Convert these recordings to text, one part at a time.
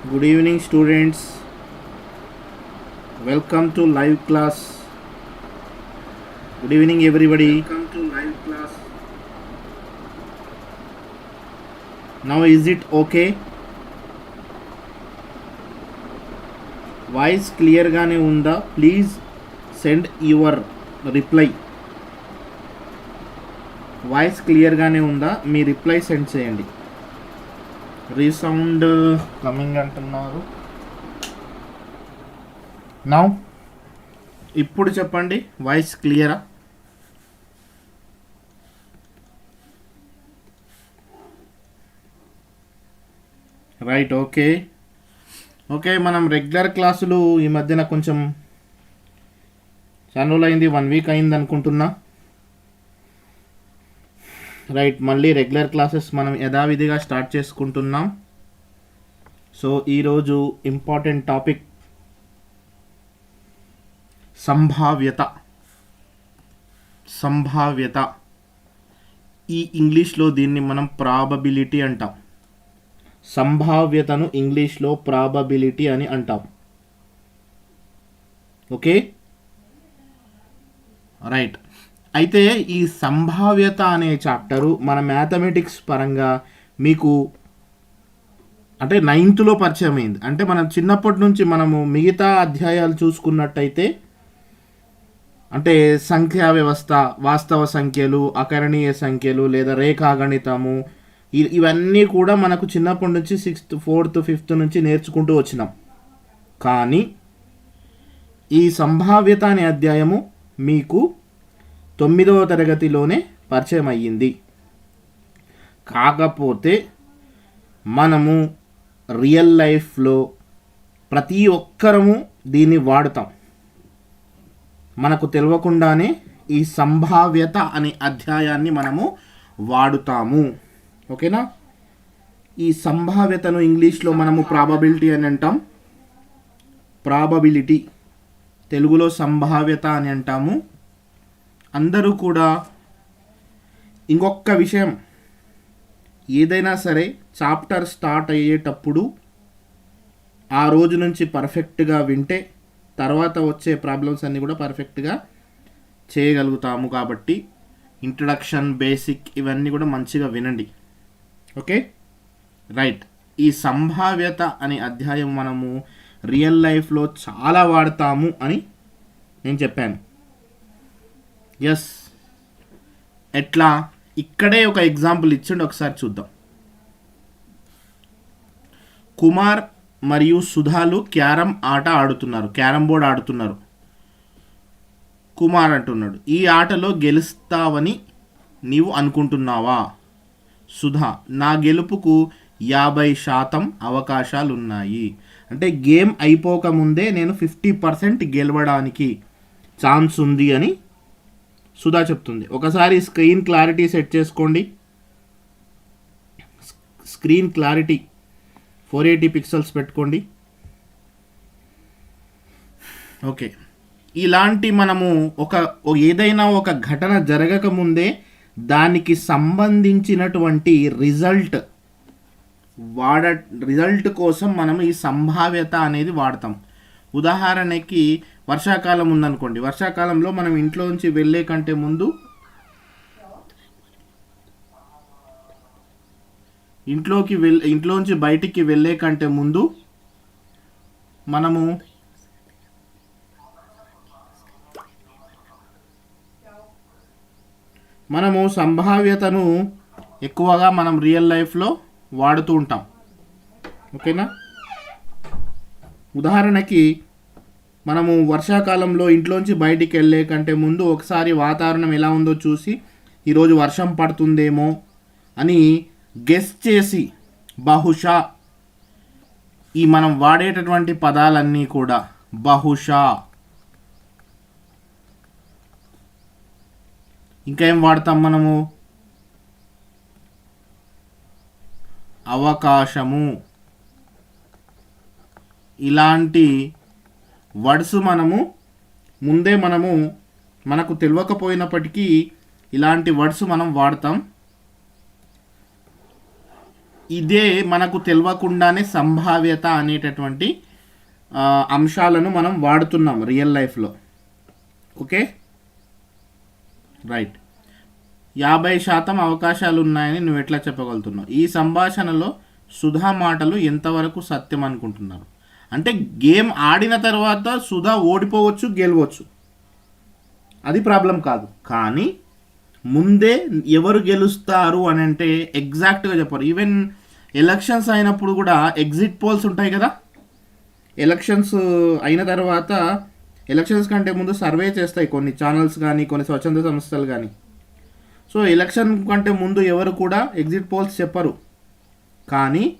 Good evening, students. Welcome to live class. Good evening, everybody. Welcome to live class. Now, is it okay? Voice క్లియర్గానే ఉందా please send your reply voice క్లియర్గానే ఉందా మీ reply send చేయండి resound coming అంటున్నారు. Now ఇప్పుడు చెప్పండి voice క్లియరా right okay okay మనం regular క్లాసులు ఈ మధ్యన కొంచెం చాలా రోజులు అయింది వన్ వీక్ అయింది అనుకుంటున్నా రైట్ మళ్ళీ రెగ్యులర్ క్లాసెస్ మనం యథావిధిగా స్టార్ట్ చేసుకుంటున్నాం. సో ఈరోజు ఇంపార్టెంట్ టాపిక్ సంభావ్యత. సంభావ్యత. ఈ ఇంగ్లీష్లో దీన్ని మనం ప్రాబబిలిటీ అంటాం. సంభావ్యతను ఇంగ్లీష్లో ప్రాబబిలిటీ అని అంటాం. ఓకే రైట్ అయితే ఈ సంభావ్యత అనే చాప్టరు మన మ్యాథమెటిక్స్ పరంగా మీకు అంటే నైన్త్లో పరిచయం అయింది అంటే మనం చిన్నప్పటి నుంచి మనము మిగతా అధ్యాయాలు చూసుకున్నట్టయితే అంటే సంఖ్యా వ్యవస్థ వాస్తవ సంఖ్యలు అకరణీయ సంఖ్యలు లేదా రేఖాగణితము ఇ- ఇవన్నీ కూడా మనకు చిన్నప్పటి నుంచి సిక్స్త్ ఫోర్త్ ఫిఫ్త్ నుంచి నేర్చుకుంటూ వచ్చినాం. కానీ ఈ సంభావ్యత అనే అధ్యాయము మీకు తొమ్మిదవ తరగతిలోనే పరిచయం అయ్యింది కాకపోతే మనము రియల్ లైఫ్లో ప్రతి ఒక్కరము దీన్ని వాడుతాం. మనకు తెలియకుండానే ఈ సంభావ్యత అనే అధ్యాయాన్ని మనము వాడుతాము. ఓకేనా? ఈ సంభావ్యతను ఇంగ్లీష్లో మనము ప్రాబబిలిటీ అని అంటాం. ప్రాబబిలిటీ తెలుగులో సంభావ్యత అని అంటాము. అందరూ కూడా ఇంకొక విషయం. ఏదైనా సరే చాప్టర్ స్టార్ట్ అయ్యేటప్పుడు ఆ రోజు నుంచి పర్ఫెక్ట్గా వింటే తర్వాత వచ్చే ప్రాబ్లమ్స్ అన్నీ కూడా పర్ఫెక్ట్గా చేయగలుగుతాము కాబట్టి ఇంట్రడక్షన్ బేసిక్ ఇవన్నీ కూడా మంచిగా వినండి. ఓకే? రైట్. ఈ సంభావ్యత అనే అధ్యాయం మనము రియల్ లైఫ్లో చాలా వాడతాము అని నేను చెప్పాను. ఎస్ ఎట్లా? ఇక్కడే ఒక ఎగ్జాంపుల్ ఇచ్చిండు ఒకసారి చూద్దాం. కుమార్ మరియు సుధాలు క్యారమ్ ఆట ఆడుతున్నారు. క్యారమ్ బోర్డ్ ఆడుతున్నారు. కుమార్ అంటున్నాడు ఈ ఆటలో గెలుస్తావని నీవు అనుకుంటున్నావా? సుధా నా గెలుపుకు యాభై శాతం అవకాశాలు ఉన్నాయి అంటే గేమ్ అయిపోకముందే నేను ఫిఫ్టీ పర్సెంట్ గెలవడానికి ఛాన్స్ ఉంది అని సుధా చెప్తుంది. ఒకసారి స్క్రీన్ క్లారిటీ సెట్ చేసుకోండి. Screen clarity four eighty pixels పెట్టుకోండి. ఓకే. ఇలాంటి మనము ఒక ఏదైనా ఒక ఘటన జరగక ముందే దానికి సంబంధించినటువంటి రిజల్ట్ వాడ రిజల్ట్ కోసం మనం ఈ సంభావ్యత అనేది వాడతాం. ఉదాహరణకి వర్షాకాలం ఉందనుకోండి. వర్షాకాలంలో మనం ఇంట్లో నుంచి వెళ్ళే కంటే ముందు ఇంట్లోకి వెళ్ ఇంట్లోంచి బయటికి వెళ్ళే కంటే ముందు మనము మనము సంభావ్యతను ఎక్కువగా మనం రియల్ లైఫ్లో వాడుతూ ఉంటాం. ఓకేనా? ఉదాహరణకి మనము వర్షాకాలంలో ఇంట్లోంచి బయటికి వెళ్ళే కంటే ముందు ఒకసారి వాతావరణం ఎలా ఉందో చూసి ఈరోజు వర్షం పడుతుందేమో అని గెస్ చేసి బహుశా ఈ మనం వాడేటటువంటి పదాలన్నీ కూడా బహుశా. ఇంకా ఏం వాడతాం మనము? అవకాశము. ఇలాంటి వర్డ్స్ మనము ముందే మనము మనకు తెలియకపోయినప్పటికీ ఇలాంటి వర్డ్స్ మనం వాడతాం. ఇదే మనకు తెలియకుండానే సంభావ్యత అనేటటువంటి అంశాలను మనం వాడుతున్నాం రియల్ లైఫ్లో. ఓకే? రైట్. యాభై శాతం అవకాశాలు ఉన్నాయని నువ్వు ఎట్లా చెప్పగలుగుతున్నావు? ఈ సంభాషణలో సుధా మాటలు ఎంతవరకు సత్యం అనుకుంటున్నారు? అంటే గేమ్ ఆడిన తర్వాత సుధా ఓడిపోవచ్చు గెలవచ్చు. అది ప్రాబ్లం కాదు. కానీ ముందే ఎవరు గెలుస్తారు అని అంటే ఎగ్జాక్ట్గా చెప్పరు. ఈవెన్ ఎలక్షన్స్ అయినప్పుడు కూడా ఎగ్జిట్ పోల్స్ ఉంటాయి కదా. ఎలక్షన్స్ అయిన తర్వాత ఎలక్షన్స్ కంటే ముందు సర్వే చేస్తాయి కొన్ని ఛానల్స్ కానీ కొన్ని స్వచ్ఛంద సంస్థలు కానీ. సో ఎలక్షన్ కంటే ముందు ఎవరు కూడా ఎగ్జిట్ పోల్స్ చెప్పరు. కానీ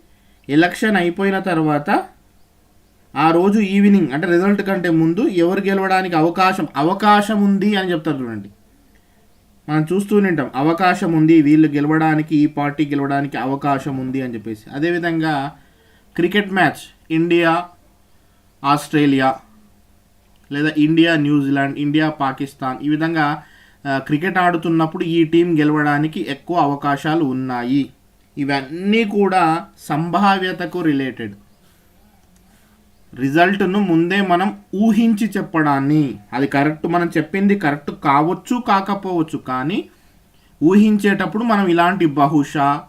ఎలక్షన్ అయిపోయిన తర్వాత ఆ రోజు ఈవినింగ్ అంటే రిజల్ట్ కంటే ముందు ఎవరు గెలవడానికి అవకాశం అవకాశం ఉంది అని చెప్తారు చూడండి. మనం చూస్తూనే ఉంటాం అవకాశం ఉంది వీళ్ళు గెలవడానికి ఈ పార్టీ గెలవడానికి అవకాశం ఉంది అని చెప్పేసి. అదేవిధంగా క్రికెట్ మ్యాచ్ ఇండియా ఆస్ట్రేలియా లేదా India New Zealand India Pakistan ఈ విధంగా క్రికెట్ ఆడుతున్నప్పుడు ఈ టీం గెలవడానికి ఎక్కువ అవకాశాలు ఉన్నాయి. ఇవన్నీ కూడా సంభావ్యతకు రిలేటెడ్ రిజల్ట్ను ముందే మనం ఊహించి చెప్పడాన్ని. అది కరెక్ట్ మనం చెప్పింది కరెక్ట్ కావచ్చు కాకపోవచ్చు కానీ ఊహించేటప్పుడు మనం ఇలాంటి బహుశా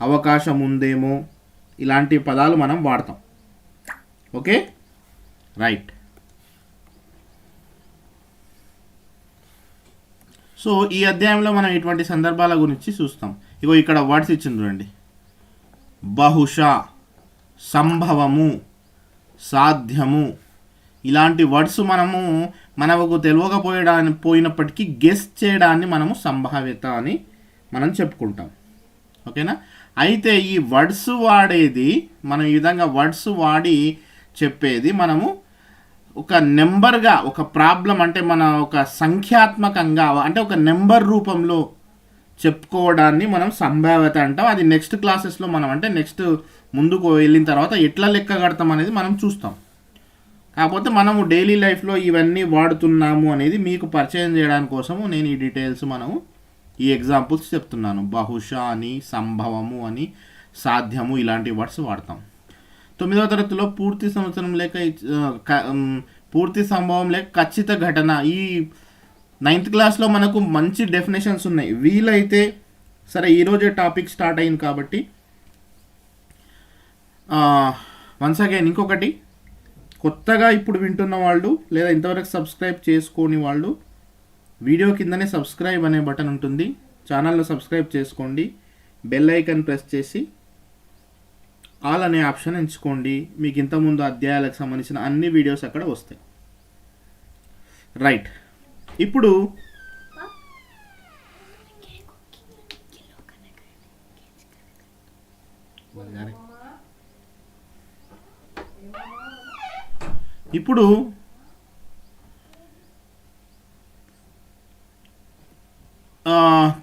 అవకాశం ఉందేమో ఇలాంటి పదాలు మనం వాడతాం. ఓకే? రైట్. సో ఈ అధ్యాయంలో మనం ఇటువంటి సందర్భాల గురించి చూస్తాం. ఇగో ఇక్కడ వర్డ్స్ ఇచ్చింది చూడండి. బహుశా సంభవము. సాధ్యము. ఇలాంటి వర్డ్స్ మనము మనకు తెలియకపోయడానికి పోయినప్పటికీ గెస్ చేయడాన్ని మనము సంభావ్యత అని మనం చెప్పుకుంటాం. ఓకేనా? అయితే ఈ వర్డ్స్ వాడేది మనం ఈ విధంగా వర్డ్స్ వాడి చెప్పేది మనము ఒక నెంబర్గా ఒక ప్రాబ్లం అంటే మన ఒక సంఖ్యాత్మకంగా అంటే ఒక నెంబర్ రూపంలో చెప్పుకోవడాన్ని మనం సంభావ్యత అంటాం. అది నెక్స్ట్ క్లాసెస్లో మనం అంటే నెక్స్ట్ ముందుకు వెళ్ళిన తర్వాత ఎట్లా లెక్క కడతాం అనేది మనం చూస్తాం. కాకపోతే మనము డైలీ లైఫ్లో ఇవన్నీ వాడుతున్నాము అనేది మీకు పరిచయం చేయడానికి కోసము నేను ఈ డీటెయిల్స్ మనము ఈ ఎగ్జాంపుల్స్ చెప్తున్నాను. బహుశా అని సంభవము అని సాధ్యము ఇలాంటి వర్డ్స్ వాడతాం. తొమ్మిదవ తరగతిలో పూర్తి సంవత్సరం లేక పూర్తి సంభవం లేక ఖచ్చిత ఘటన ఈ నైన్త్ క్లాస్లో మనకు మంచి డెఫినేషన్స్ ఉన్నాయి. వీలైతే సరే ఈరోజే టాపిక్ స్టార్ట్ అయింది కాబట్టి వన్స్ అగైన్ ఇంకొకటి కొత్తగా ఇప్పుడు వింటున్న వాళ్ళు లేదా ఇంతవరకు సబ్స్క్రైబ్ చేసుకోని వాళ్ళు వీడియో కిందనే సబ్స్క్రైబ్ అనే బటన్ ఉంటుంది. ఛానల్లో సబ్స్క్రైబ్ చేసుకోండి. బెల్ ఐకన్ ప్రెస్ చేసి ఆల్ అనే ఆప్షన్ ఎంచుకోండి. మీకు ఇంతకుముందు అధ్యాయాలకు సంబంధించిన అన్ని వీడియోస్ అక్కడ వస్తాయి. రైట్ ఇప్పుడు ఇప్పుడు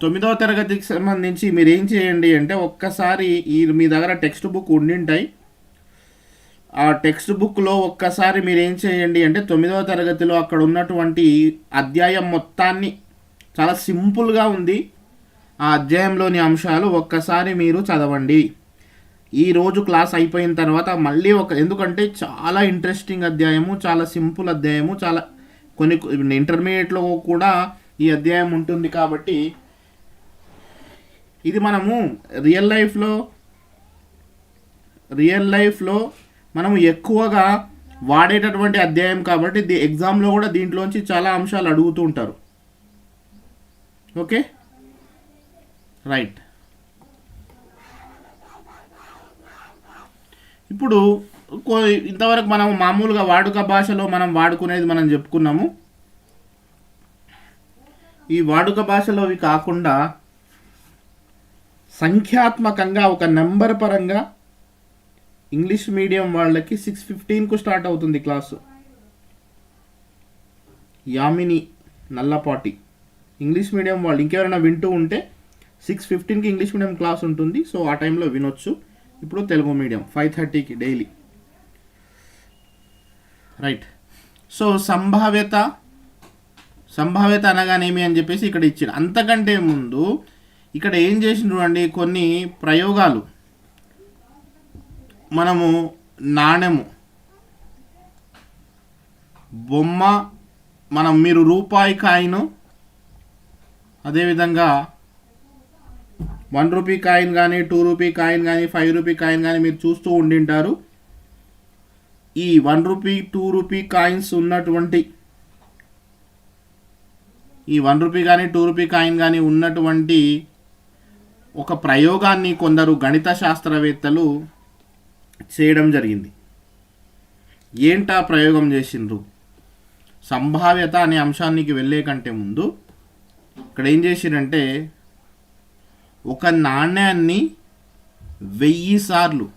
తొమ్మిదవ తరగతికి సంబంధించి మీరు ఏం చేయండి అంటే ఒక్కసారి ఈ మీ దగ్గర టెక్స్ట్ బుక్ ఉండింటాయి. ఆ టెక్స్ట్ బుక్లో ఒక్కసారి మీరు ఏం చేయండి అంటే తొమ్మిదవ తరగతిలో అక్కడ ఉన్నటువంటి అధ్యాయం మొత్తాన్ని చాలా సింపుల్గా ఉంది. ఆ అధ్యాయంలోని అంశాలు ఒక్కసారి మీరు చదవండి. ఈ రోజు క్లాస్ అయిపోయిన తర్వాత మళ్ళీ ఒక ఎందుకంటే చాలా ఇంట్రెస్టింగ్ అధ్యాయము చాలా సింపుల్ అధ్యాయము చాలా కొన్ని ఇంటర్మీడియట్లో కూడా ఈ అధ్యాయం ఉంటుంది కాబట్టి ఇది మనము రియల్ లైఫ్లో రియల్ లైఫ్లో మనం ఎక్కువగా వాడేటటువంటి అధ్యాయం కాబట్టి ది ఎగ్జామ్లో కూడా దీంట్లోంచి చాలా అంశాలు అడుగుతూ ఉంటారు. ఓకే? రైట్. ఇప్పుడు కో- ఇంతవరకు మనం మామూలుగా వాడుక భాషలో మనం వాడుకునేది మనం చెప్పుకున్నాము. ఈ వాడుక భాషలో ఇవి కాకుండా సంఖ్యాత్మకంగా ఒక నెంబర్ పరంగా ఇంగ్లీష్ మీడియం వాళ్ళకి సిక్స్ ఫిఫ్టీన్కు స్టార్ట్ అవుతుంది class. Yamini Nallapati. English medium వాళ్ళు ఇంకెవరైనా వింటూ ఉంటే సిక్స్ ఫిఫ్టీన్కి ఇంగ్లీష్ మీడియం క్లాస్ ఉంటుంది. సో ఆ టైంలో వినొచ్చు. ఇప్పుడు తెలుగు మీడియం ఫైవ్ థర్టీకి డైలీ. రైట్. సో సంభావ్యత సంభావ్యత అనగానేమి అని చెప్పేసి ఇక్కడ ఇచ్చాడు. అంతకంటే ముందు ఇక్కడ ఏం చేసిండ్రు అండి? కొన్ని ప్రయోగాలు. మనము నాణెము. బొమ్మ మనం మీరు రూపాయి కాయిన్ అదేవిధంగా వన్ రూపీ కాయిన్ కానీ టూ రూపీ కాయిన్ కానీ ఫైవ్ రూపీ కాయిన్ కానీ మీరు చూస్తూ ఉండింటారు. ఈ one rupee two rupee coins ఉన్నటువంటి ఈ వన్ రూపీ కానీ టూ రూపీ కాయిన్ కానీ ఉన్నటువంటి ఒక ప్రయోగాన్ని కొందరు గణిత శాస్త్రవేత్తలు చేయడం జరిగింది. ఏంటా ప్రయోగం చేసిండ్రు? సంభావ్యత అనే అంశానికి వెళ్ళే కంటే ముందు ఇక్కడ ఏం చేసిరంటే ఒక నాణ్యాన్ని వెయ్యి సార్లు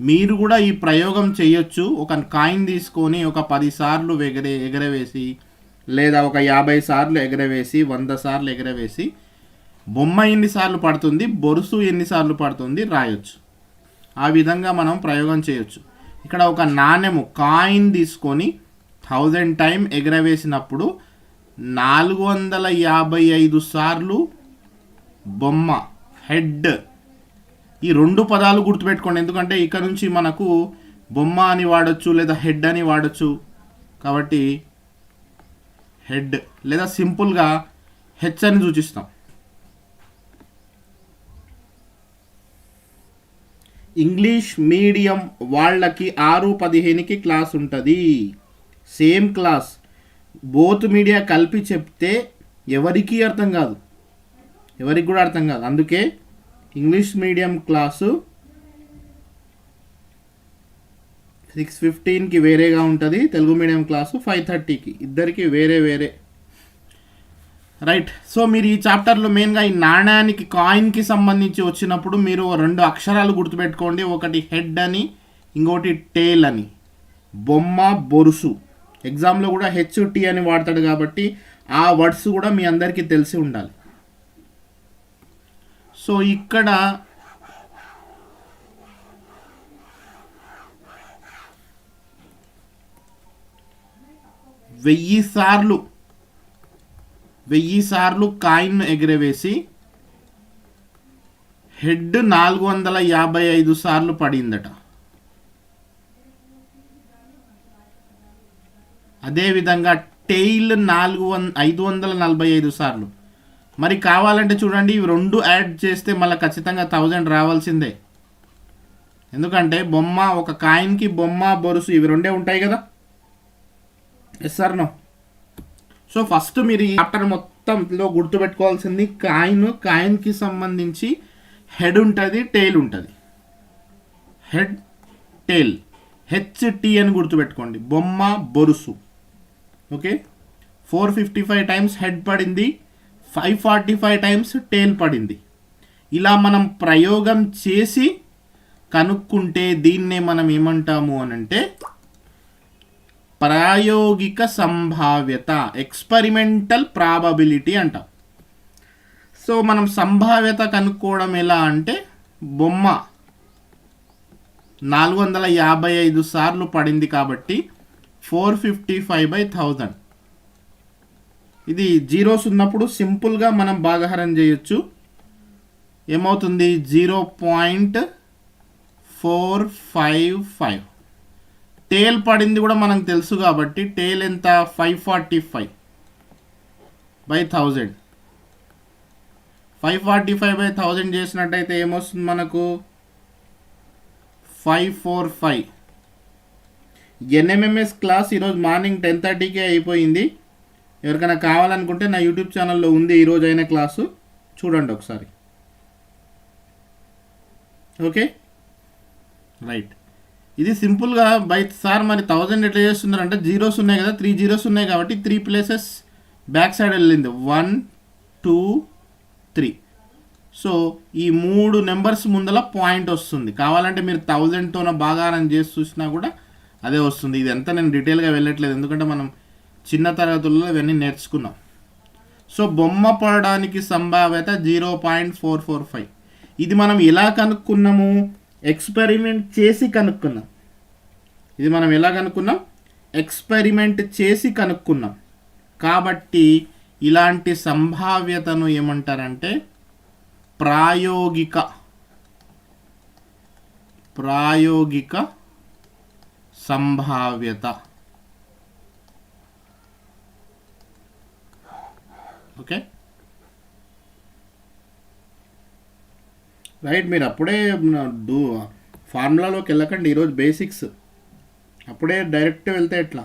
మీరు కూడా ఈ ప్రయోగం చేయొచ్చు. ఒక కాయిన్ తీసుకొని ఒక పది సార్లు ఎగరే ఎగరవేసి లేదా ఒక యాభై సార్లు ఎగరవేసి వంద సార్లు ఎగరవేసి బొమ్మ ఎన్నిసార్లు పడుతుంది బొరుసు ఎన్నిసార్లు పడుతుంది రాయొచ్చు. ఆ విధంగా మనం ప్రయోగం చేయొచ్చు. ఇక్కడ ఒక నాణెము కాయిన్ తీసుకొని థౌజండ్ టైం ఎగరవేసినప్పుడు నాలుగు వందల యాభై ఐదు సార్లు బొమ్మ హెడ్ ఈ రెండు పదాలు గుర్తుపెట్టుకోండి. ఎందుకంటే ఇక్కడ నుంచి మనకు బొమ్మ అని వాడచ్చు లేదా హెడ్ అని వాడచ్చు. కాబట్టి హెడ్ లేదా సింపుల్గా హెచ్ అని సూచిస్తాం. ఇంగ్లీష్ మీడియం వాళ్ళకి ఆరు పదిహేనుకి క్లాస్ ఉంటుంది. Same class. బోత్ మీడియా కలిపి చెప్తే ఎవరికీ అర్థం కాదు. ఎవరికి కూడా అర్థం కాదు. అందుకే ఇంగ్లీష్ మీడియం క్లాసు సిక్స్ ఫిఫ్టీన్కి వేరేగా ఉంటుంది. తెలుగు మీడియం క్లాసు ఫైవ్ థర్టీకి ఇద్దరికి వేరే వేరే రైట్ సో మీరు ఈ చాప్టర్లో మెయిన్గా ఈ నాణ్యానికి కాయిన్కి సంబంధించి వచ్చినప్పుడు మీరు రెండు అక్షరాలు గుర్తుపెట్టుకోండి. ఒకటి హెడ్ అని ఇంకోటి టేల్ అని. బొమ్మ బొరుసు. ఎగ్జామ్లో కూడా హెచ్ టీ అని వాడతాడు కాబట్టి ఆ వర్డ్స్ కూడా మీ అందరికీ తెలిసి ఉండాలి. సో ఇక్కడ వెయ్యి సార్లు వెయ్యి సార్లు కాయిన్ ఎగరవేసి హెడ్ నాలుగు వందల యాభై ఐదు సార్లు పడిందట. అదేవిధంగా టెయిల్ నాలుగు వం ఐదు వందల నలభై ఐదు సార్లు. మరి కావాలంటే చూడండి ఇవి రెండు యాడ్ చేస్తే మళ్ళీ ఖచ్చితంగా థౌజండ్ రావాల్సిందే. ఎందుకంటే బొమ్మ ఒక కాయిన్కి బొమ్మ బొరుసు ఇవి రెండే ఉంటాయి కదా? Yes sir no so first మీరు ఈ చాప్టర్ మొత్తంలో గుర్తుపెట్టుకోవాల్సింది కాయిన్. కాయిన్కి సంబంధించి హెడ్ ఉంటుంది టెయిల్ ఉంటుంది. హెడ్ టెయిల్ హెచ్టి అని గుర్తుపెట్టుకోండి. బొమ్మ బొరుసు. Okay four fifty five times head పడింది five forty five times tail పడింది. ఇలా మనం ప్రయోగం చేసి కనుక్కుంటే దీన్నే మనం ఏమంటాము అని అంటే ప్రాయోగిక సంభావ్యత ఎక్స్పెరిమెంటల్ ప్రాబబిలిటీ అంట. సో మనం సంభావ్యత కనుక్కోవడం ఎలా అంటే బొమ్మ నాలుగు వందల యాభై ఐదు సార్లు పడింది కాబట్టి four fifty five by thousand. ఇది జీరోస్ ఉన్నప్పుడు సింపుల్గా మనం భాగహారం చేయొచ్చు. ఏమవుతుంది? Zero point four five five. Tail పడింది కూడా మనకు తెలుసు కాబట్టి టేల్ ఎంత? Five forty five by thousand five forty five by thousand చేసినట్టయితే ఏమొస్తుంది మనకు? Five four five NMMS class ఈరోజు మార్నింగ్ టెన్ థర్టీకే అయిపోయింది. ఎవరికైనా కావాలనుకుంటే నా యూట్యూబ్ ఛానల్లో ఉంది ఈరోజు అయిన క్లాసు చూడండి ఒకసారి. ఓకే? రైట్. ఇది సింపుల్గా బై సార్ మరి థౌజండ్ ఎట్లా చేస్తున్నారంటే జీరోస్ ఉన్నాయి కదా త్రీ జీరోస్ ఉన్నాయి కాబట్టి త్రీ ప్లేసెస్ బ్యాక్ సైడ్ వెళ్ళింది. వన్ టూ త్రీ సో ఈ మూడు నెంబర్స్ ముందల పాయింట్ వస్తుంది. కావాలంటే మీరు థౌజండ్తోన భాగారం చేసి చూసినా కూడా అదే వస్తుంది. ఇది ఎంత నేను డీటెయిల్గా వెళ్ళట్లేదు. ఎందుకంటే మనం చిన్న తరగతుల్లో ఇవన్నీ నేర్చుకున్నాం. సో బొమ్మ పడడానికి సంభావ్యత zero point four four five ఇది మనం ఎలా కనుక్కున్నాము? ఎక్స్పెరిమెంట్ చేసి కనుక్కున్నాం. ఇది మనం ఎలా కనుక్కున్నాం? ఎక్స్పెరిమెంట్ చేసి కనుక్కున్నాం. కాబట్టి ఇలాంటి సంభావ్యతను ఏమంటారంటే ప్రాయోగిక ప్రాయోగిక సంభావ్యత. ఓకే? రైట్ మీరు అప్పుడే ఫార్ములాలోకి వెళ్ళకండి. ఈరోజు బేసిక్స్. అప్పుడే డైరెక్ట్ వెళ్తే ఎట్లా?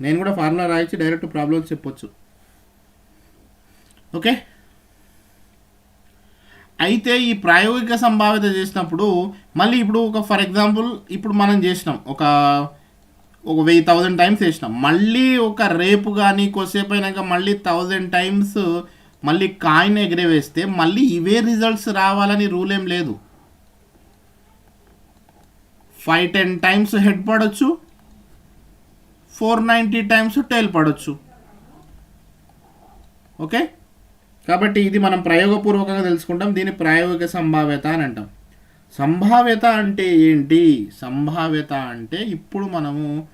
నేను కూడా ఫార్ములా రాయించి డైరెక్ట్ ప్రాబ్లమ్స్ చెప్పొచ్చు. ఓకే అయితే ఈ ప్రాయోగిక సంభావ్యత చేసినప్పుడు మళ్ళీ ఇప్పుడు ఒక ఫర్ ఎగ్జాంపుల్ ఇప్పుడు మనం చేసినాం. ఒక ఒక వెయ్యి థౌజండ్ టైమ్స్ చేసినాం. మళ్ళీ ఒక రేపు కానీ కొద్దిసేపు అయినాక మళ్ళీ థౌజండ్ టైమ్స్ మళ్ళీ కాయిన్ ఎగరేవేస్తే మళ్ళీ ఇవే రిజల్ట్స్ రావాలని రూల్ ఏం లేదు. ఫైవ్ టెన్ టైమ్స్ హెడ్ పడవచ్చు ఫోర్ నైంటీ టైమ్స్ టైల్ పడవచ్చు ఓకే? కాబట్టి ఇది మనం ప్రయోగపూర్వకంగా తెలుసుకుంటాం. దీని ప్రాయోగిక సంభావ్యత అని అంటాం. సంభావ్యత అంటే ఏంటి? సంభావ్యత అంటే ఇప్పుడు మనము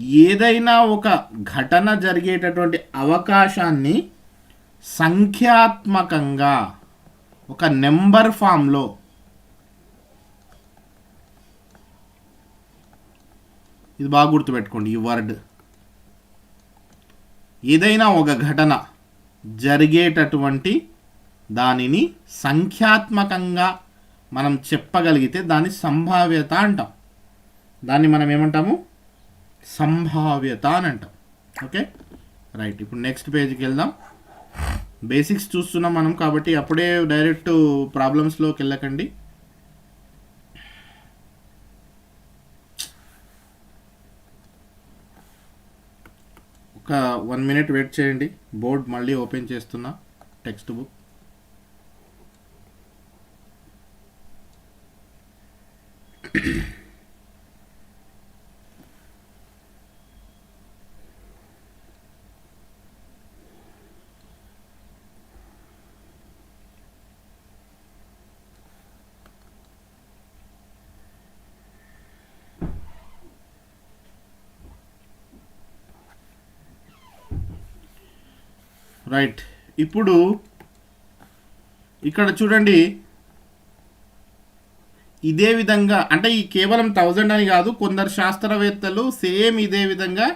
ఏదైనా ఒక ఘటన జరిగేటటువంటి అవకాశాన్ని సంఖ్యాత్మకంగా ఒక నెంబర్ ఫామ్లో ఇది బాగా గుర్తుపెట్టుకోండి ఈ వర్డ్. ఏదైనా ఒక ఘటన జరిగేటటువంటి దానిని సంఖ్యాత్మకంగా మనం చెప్పగలిగితే దాన్ని సంభావ్యత అంటాం. దాన్ని మనం ఏమంటాము? సంభావ్యత అని అంటాం. ఓకే? రైట్ ఇప్పుడు నెక్స్ట్ పేజ్కి వెళ్దాం. బేసిక్స్ చూస్తున్నాం మనం కాబట్టి అప్పుడే డైరెక్ట్ ప్రాబ్లమ్స్లోకి వెళ్ళకండి. ఒక వన్ మినిట్ వెయిట్ చేయండి. బోర్డ్ మళ్ళీ ఓపెన్ చేస్తున్నా. Text book right. ఇప్పుడు ఇక్కడ చూడండి. ఇదే విధంగా అంటే ఈ కేవలం థౌజండ్ అని కాదు కొందరు శాస్త్రవేత్తలు సేమ్ ఇదే విధంగా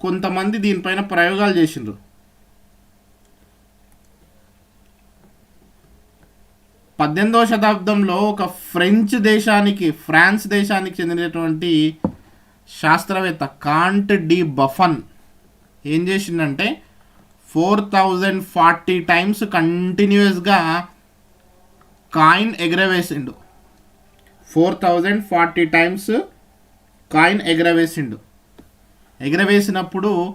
కొంతమంది దీనిపైన ప్రయోగాలు చేసిండ్రు. పద్దెనిమిదవ శతాబ్దంలో ఒక ఫ్రెంచ్ దేశానికి ఫ్రాన్స్ దేశానికి చెందినటువంటి శాస్త్రవేత్త కాంట్ డి బఫన్ ఏం చేసిండంటే ఫోర్ థౌజండ్ ఫార్టీ టైమ్స్ కంటిన్యూస్గా coin ఎగరవేసిండు. Four thousand forty times coin ఎగరవేసిండు. ఎగరవేసినప్పుడు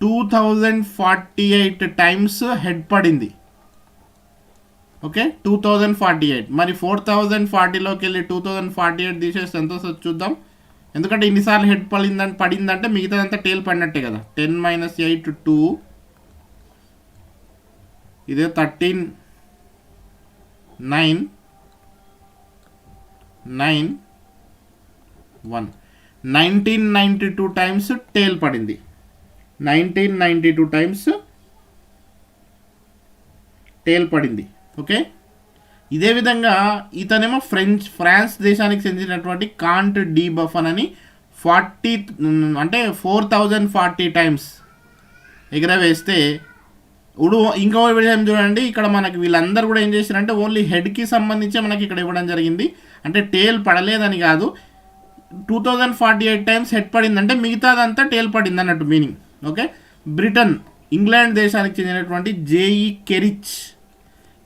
two thousand forty eight times head పడింది. Okay? Two thousand forty eight. మరి ఫోర్ థౌజండ్ ఫార్టీలోకి వెళ్ళి టూ థౌజండ్ ఫార్టీ ఎయిట్ తీసేసి ఎంత వస్తుందో చూద్దాం. ఎందుకంటే ఇన్నిసార్లు హెడ్ పడిందని పడిందంటే మిగతాదంతా టేల్ పడినట్టే కదా. Ten minus eight two. ఇదే thirteen. Nine. Nine. One. Nineteen ninety two times tail పడింది. Nineteen ninety two times tail పడింది. ఓకే? ఇదే విధంగా ఇతనేమో ఫ్రెంచ్ ఫ్రాన్స్ దేశానికి చెందినటువంటి కాంట్ డి బఫన్ అని ఫార్టీ అంటే ఫోర్ థౌజండ్ ఫార్టీ టైమ్స్ ఎగరవేస్తే ఇప్పుడు ఇంకో విషయం చూడండి ఇక్కడ మనకి వీళ్ళందరూ కూడా ఏం చేశారంటే ఓన్లీ హెడ్కి సంబంధించి మనకి ఇక్కడ ఇవ్వడం జరిగింది. అంటే టేల్ పడలేదని కాదు. Two thousand forty eight times head పడిందంటే మిగతాదంతా టేల్ పడింది అన్నట్టు మీనింగ్. ఓకే? బ్రిటన్ ఇంగ్లాండ్ దేశానికి చెందినటువంటి జేఈ కెరిచ్.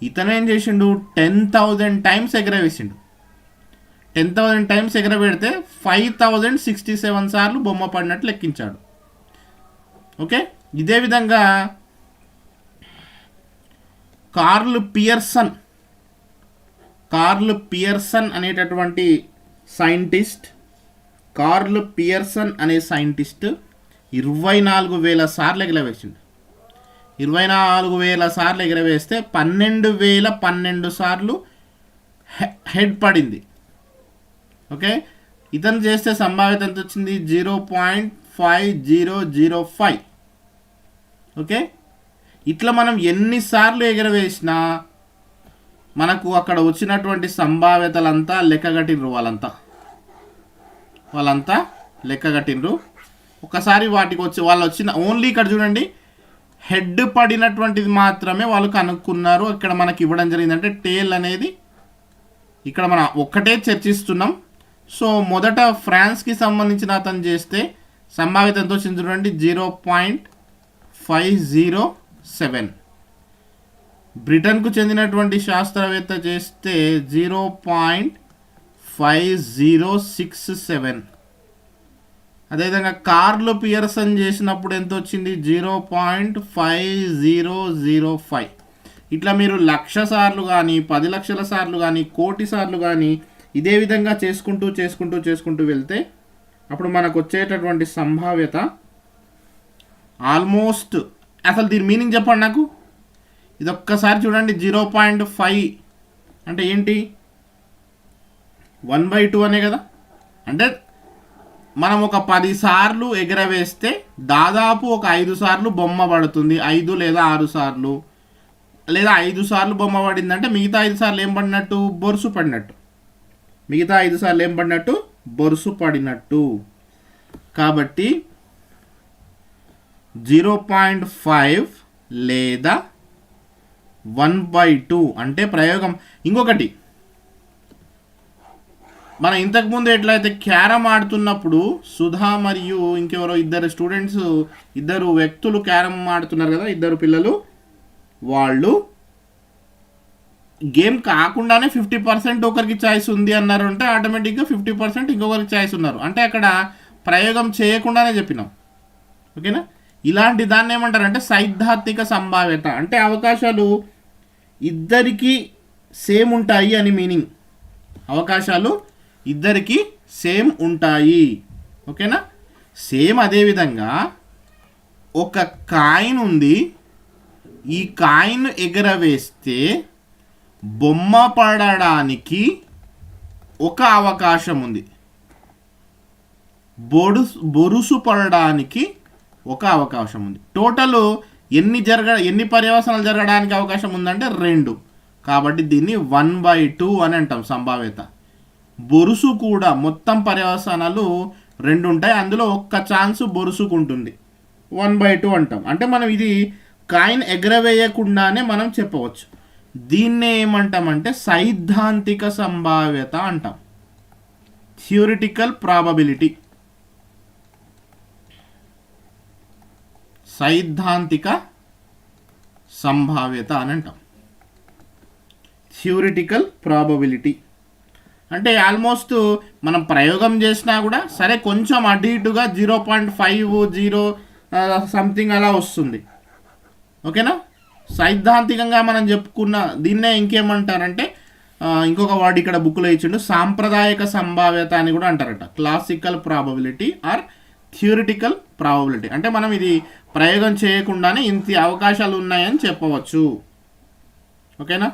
ఇతను ఏం చేసిండు? టెన్ థౌజండ్ టైమ్స్ ఎగరవేసిండు. టెన్ థౌజండ్ టైమ్స్ ఎగరబెడితే ఫైవ్ థౌజండ్ సిక్స్టీ సెవెన్ సార్లు బొమ్మ పడినట్టు లెక్కించాడు. ఓకే? ఇదే విధంగా కార్ల్ పియర్సన్ కార్ల్ పియర్సన్ అనేటటువంటి సైంటిస్ట్ కార్ల్ పియర్సన్ అనే సైంటిస్ట్ ఇరవై నాలుగు వేల సార్లు ఎగలవేసిండు ఇరవై నాలుగు వేల సార్లు ఎగరవేస్తే పన్నెండు వేల పన్నెండు సార్లు హె- హెడ్ పడింది. ఓకే? ఇతను చేస్తే సంభావ్యత ఎంత వచ్చింది? Zero point five zero zero five. Okay? ఇట్లా మనం ఎన్నిసార్లు ఎగరవేసినా మనకు అక్కడ వచ్చినటువంటి సంభావ్యతలంతా లెక్కగట్టిండ్రు వాళ్ళంతా. వాళ్ళంతా లెక్కగట్టిండ్రు ఒకసారి వాటికి వచ్చి వాళ్ళు వచ్చిన ఓన్లీ ఇక్కడ చూడండి. హెడ్ పడినటువంటిది మాత్రమే వాళ్ళు కనుక్కున్నారు. ఇక్కడ మనకి ఇవ్వడం జరిగింది అంటే టేల్ అనేది ఇక్కడ మనం ఒక్కటే చర్చిస్తున్నాం. సో మొదట ఫ్రాన్స్కి సంబంధించిన అతను చేస్తే సంభావ్యత ఎంతో వచ్చింది చూడండి. Zero point five zero seven. బ్రిటన్కు చెందినటువంటి శాస్త్రవేత్త చేస్తే zero point five zero six seven. అదేవిధంగా కార్లు పియర్సన్ చేసినప్పుడు ఎంత వచ్చింది? Zero point five zero zero five. ఇట్లా మీరు లక్ష సార్లు కానీ పది లక్షల సార్లు కానీ కోటి సార్లు కానీ ఇదే విధంగా చేసుకుంటూ చేసుకుంటూ చేసుకుంటూ వెళ్తే అప్పుడు మనకు వచ్చేటటువంటి సంభావ్యత ఆల్మోస్ట్ అసలు దీని మీనింగ్ చెప్పండి నాకు. ఇది ఒక్కసారి చూడండి జీరో పాయింట్ ఫైవ్ అంటే ఏంటి? వన్ బై టూ అనే కదా? అంటే మనం ఒక పది సార్లు ఎగరవేస్తే దాదాపు ఒక ఐదు సార్లు బొమ్మ పడుతుంది. ఐదు లేదా ఆరు సార్లు. లేదా ఐదు సార్లు బొమ్మ పడిందంటే మిగతా ఐదు సార్లు ఏం పడినట్టు? బొరుసు పడినట్టు. మిగతా ఐదు సార్లు ఏం పడినట్టు? బొరుసు పడినట్టు. కాబట్టి జీరో పాయింట్ ఫైవ్ లేదా వన్ బై టూ అంటే ప్రయోగం. ఇంకొకటి మనం ఇంతకుముందు ఎట్లయితే క్యారమ్ ఆడుతున్నప్పుడు సుధా మరియు ఇంకెవరో ఇద్దరు స్టూడెంట్స్ ఇద్దరు వ్యక్తులు క్యారమ్ ఆడుతున్నారు కదా ఇద్దరు పిల్లలు వాళ్ళు గేమ్ కాకుండానే ఫిఫ్టీ పర్సెంట్ ఒకరికి ఛాయిస్ ఉంది అన్నారు అంటే ఆటోమేటిక్గా ఫిఫ్టీ పర్సెంట్ ఇంకొకరికి ఛాయిస్ ఉన్నారు. అంటే అక్కడ ప్రయోగం చేయకుండానే చెప్పినాం. ఓకేనా? ఇలాంటి దాన్ని ఏమంటారంటే సైద్ధాంతిక సంభావ్యత. అంటే అవకాశాలు ఇద్దరికీ సేమ్ ఉంటాయి అని మీనింగ్. అవకాశాలు ఇద్దరికి సేమ్ ఉంటాయి. ఓకేనా? సేమ్ అదేవిధంగా ఒక కాయిన్ ఉంది. ఈ కాయిన్ ఎగరవేస్తే బొమ్మ పడడానికి ఒక అవకాశం ఉంది. బొడు బొరుసు పడడానికి ఒక అవకాశం ఉంది. టోటల్ ఎన్ని జరగ ఎన్ని పర్యవసనాలు జరగడానికి అవకాశం ఉందంటే రెండు. కాబట్టి దీన్ని వన్ బై టూ అని అంటాం సంభావ్యత. బొరుసు కూడా మొత్తం పర్యవసానాలు రెండు ఉంటాయి అందులో ఒక్క ఛాన్స్ బొరుసుకు ఉంటుంది వన్ బై టూ అంటాం. అంటే మనం ఇది కాయిన్ ఎగరవేయకుండానే మనం చెప్పవచ్చు. దీన్నే ఏమంటామంటే సైద్ధాంతిక సంభావ్యత అంటాం. Theoretical probability. సైద్ధాంతిక సంభావ్యత అని అంటాం. Theoretical probability. అంటే ఆల్మోస్ట్ మనం ప్రయోగం చేసినా కూడా సరే కొంచెం అటు ఇటుగా zero point five zero something అలా వస్తుంది. ఓకేనా? సైద్ధాంతికంగా మనం చెప్పుకున్న దీన్నే ఇంకేమంటారంటే ఇంకొక వాడు ఇక్కడ బుక్లో ఇచ్చిండు సాంప్రదాయక సంభావ్యత అని కూడా అంటారట. Classical probability or theoretical probability అంటే మనం ఇది ప్రయోగం చేయకుండానే ఇంత అవకాశాలు ఉన్నాయని చెప్పవచ్చు. ఓకేనా?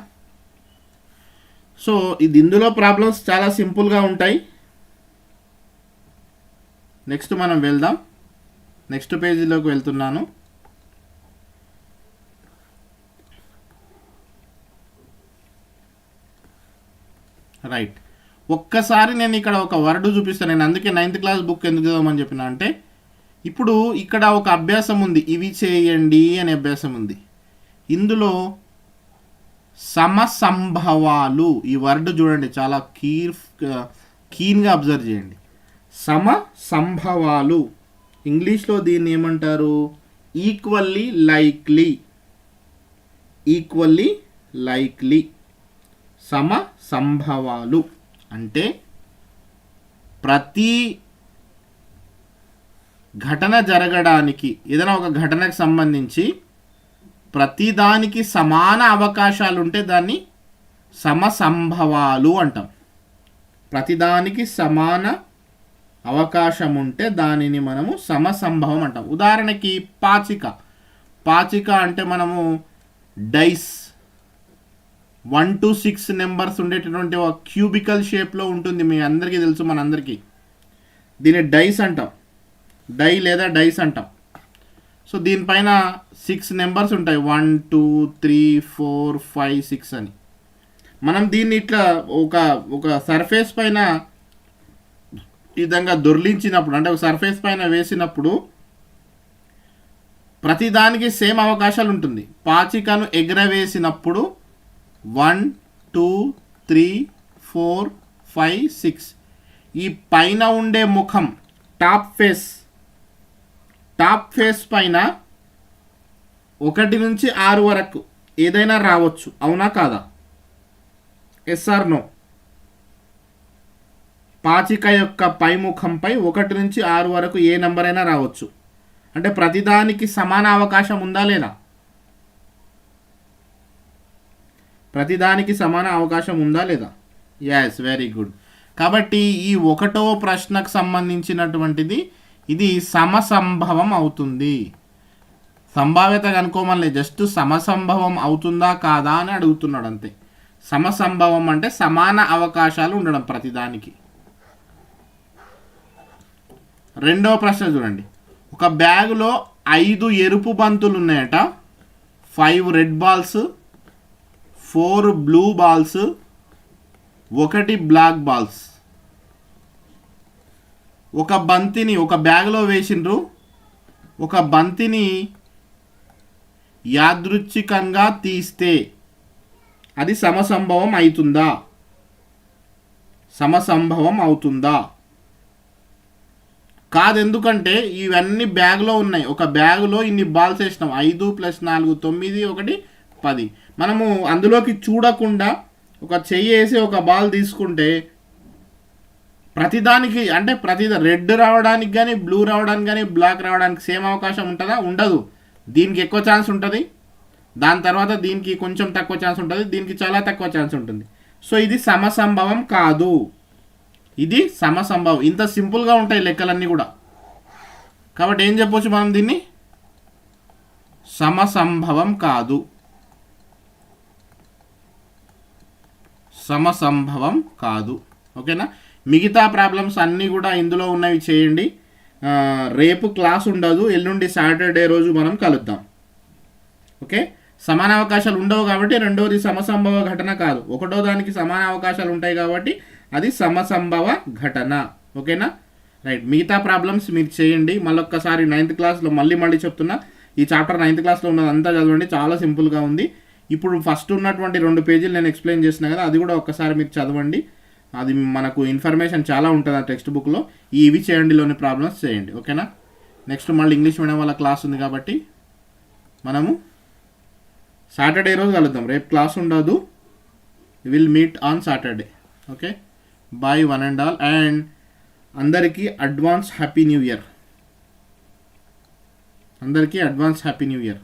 సో ఇది ఇందులో ప్రాబ్లమ్స్ చాలా సింపుల్గా ఉంటాయి. నెక్స్ట్ మనం వెళ్దాం. నెక్స్ట్ పేజీలోకి వెళ్తున్నాను. రైట్ ఒక్కసారి నేను ఇక్కడ ఒక వర్డ్ చూపిస్తాను. నేను అందుకే నైన్త్ క్లాస్ బుక్ ఎందుకు చదవమని చెప్పిన అంటే ఇప్పుడు ఇక్కడ ఒక అభ్యాసం ఉంది. ఇవి చేయండి అనే అభ్యాసం ఉంది. ఇందులో సమసంభవాలు. ఈ వర్డ్ చూడండి చాలా కీ కీన్గా అబ్జర్వ్ చేయండి. సమ సంభవాలు ఇంగ్లీష్లో దీన్ని ఏమంటారు? ఈక్వల్లీ లైక్లీ ఈక్వల్లీ లైక్లీ సమ సంభవాలు అంటే ప్రతి ఘటన జరగడానికి ఏదైనా ఒక ఘటనకు సంబంధించి ప్రతిదానికి సమాన అవకాశాలు ఉంటే దాన్ని సమసంభవాలు అంటాం. ప్రతిదానికి సమాన అవకాశం ఉంటే దానిని మనము సమసంభవం అంటాం. ఉదాహరణకి పాచిక. పాచిక అంటే మనము dice. One two six numbers ఉండేటటువంటి ఒక క్యూబికల్ షేప్లో ఉంటుంది మీ అందరికీ తెలుసు మనందరికీ. దీన్ని డైస్ అంటాం. డై లేదా డైస్ అంటాం. సో దీనిపైన సిక్స్ నెంబర్స్ ఉంటాయి. One two three four five six అని. మనం దీన్ని ఇట్లా ఒక ఒక సర్ఫేస్ పైన ఈ విధంగా దొర్లించినప్పుడు అంటే ఒక సర్ఫేస్ పైన వేసినప్పుడు ప్రతిదానికి సేమ్ అవకాశాలు ఉంటుంది. పాచికను ఎగరవేసినప్పుడు one two three four five six ఈ పైన ఉండే ముఖం టాప్ ఫేస్ టాప్ ఫేస్ పైన ఒకటి నుంచి ఆరు వరకు ఏదైనా రావచ్చు. అవునా కాదా? ఎస్ఆర్ నో పాచిక యొక్క పైముఖంపై ఒకటి నుంచి ఆరు వరకు ఏ నెంబర్ అయినా రావచ్చు. అంటే ప్రతిదానికి సమాన అవకాశం ఉందా లేదా? ప్రతిదానికి సమాన అవకాశం ఉందా లేదా? ఎస్ వెరీ గుడ్ కాబట్టి ఈ ఒకటో ప్రశ్నకు సంబంధించినటువంటిది ఇది సమసంభవం అవుతుంది. సంభావ్యత కనుక్కోమని జస్ట్ సమసంభవం అవుతుందా కాదా అని అడుగుతున్నాడు అంతే సమసంభవం అంటే సమాన అవకాశాలు ఉండడం ప్రతిదానికి. రెండవ ప్రశ్న చూడండి. ఒక బ్యాగులో ఐదు ఎరుపు బంతులు ఉన్నాయట. Five red balls four blue balls ఒకటి బ్లాక్ బాల్స్. ఒక బంతిని ఒక బ్యాగ్లో వేసిండ్రు. ఒక బంతిని యాదృచ్ఛికంగా తీస్తే అది సమసంభవం అవుతుందా సమసంభవం అవుతుందా? కాదు ఎందుకంటే ఇవన్నీ బ్యాగ్లో ఉన్నాయి. ఒక బ్యాగ్లో ఇన్ని బాల్స్ వేసినాం. ఐదు ప్లస్ నాలుగు తొమ్మిది ఒకటి పది. మనము అందులోకి చూడకుండా ఒక చెయ్యి వేసి ఒక బాల్ తీసుకుంటే ప్రతిదానికి అంటే ప్రతి రెడ్ రావడానికి కానీ బ్లూ రావడానికి కానీ బ్లాక్ రావడానికి సేమ్ అవకాశం ఉంటుందా? ఉండదు. దీనికి ఎక్కువ ఛాన్స్ ఉంటుంది. దాని తర్వాత దీనికి కొంచెం తక్కువ ఛాన్స్ ఉంటుంది దీనికి చాలా తక్కువ ఛాన్స్ ఉంటుంది. సో ఇది సమసంభవం కాదు. ఇది సమసంభవం. ఇంత సింపుల్గా ఉంటాయి లెక్కలన్నీ కూడా. కాబట్టి ఏం చెప్పొచ్చు మనం దీన్ని? సమసంభవం కాదు. సమసంభవం కాదు. ఓకేనా? మిగతా ప్రాబ్లమ్స్ అన్నీ కూడా ఇందులో ఉన్నవి చేయండి. రేపు క్లాస్ ఉండదు. ఎల్లుండి సాటర్డే రోజు మనం కలుద్దాం. ఓకే? సమాన అవకాశాలు ఉండవు కాబట్టి రెండవది సమసంభవ ఘటన కాదు. ఒకటో దానికి సమాన అవకాశాలు ఉంటాయి కాబట్టి అది సమసంభవ ఘటన. ఓకేనా? రైట్. మిగతా ప్రాబ్లమ్స్ మీరు చేయండి. మళ్ళొక్కసారి నైన్త్ క్లాస్లో మళ్ళీ మళ్ళీ చెప్తున్నా. ఈ చాప్టర్ నైన్త్ క్లాస్లో ఉన్నదంతా చదవండి. చాలా సింపుల్గా ఉంది. ఇప్పుడు ఫస్ట్ ఉన్నటువంటి రెండు పేజీలు నేను ఎక్స్ప్లెయిన్ చేసిన కదా అది కూడా ఒక్కసారి మీరు చదవండి. అది మనకు ఇన్ఫర్మేషన్ చాలా ఉంటుంది ఆ టెక్స్ట్ బుక్లో ఈ ఇవి చేయండిలోని ప్రాబ్లమ్స్ చేయండి. ఓకేనా నెక్స్ట్ మళ్ళీ ఇంగ్లీష్ మీడియం వాళ్ళ క్లాస్ ఉంది కాబట్టి మనము సాటర్డే రోజు కలుద్దాం. రేపు క్లాస్ ఉండదు. Will meet on Saturday okay bye one and all and అందరికీ అడ్వాన్స్ హ్యాపీ న్యూ ఇయర్ అందరికీ అడ్వాన్స్ హ్యాపీ న్యూ ఇయర్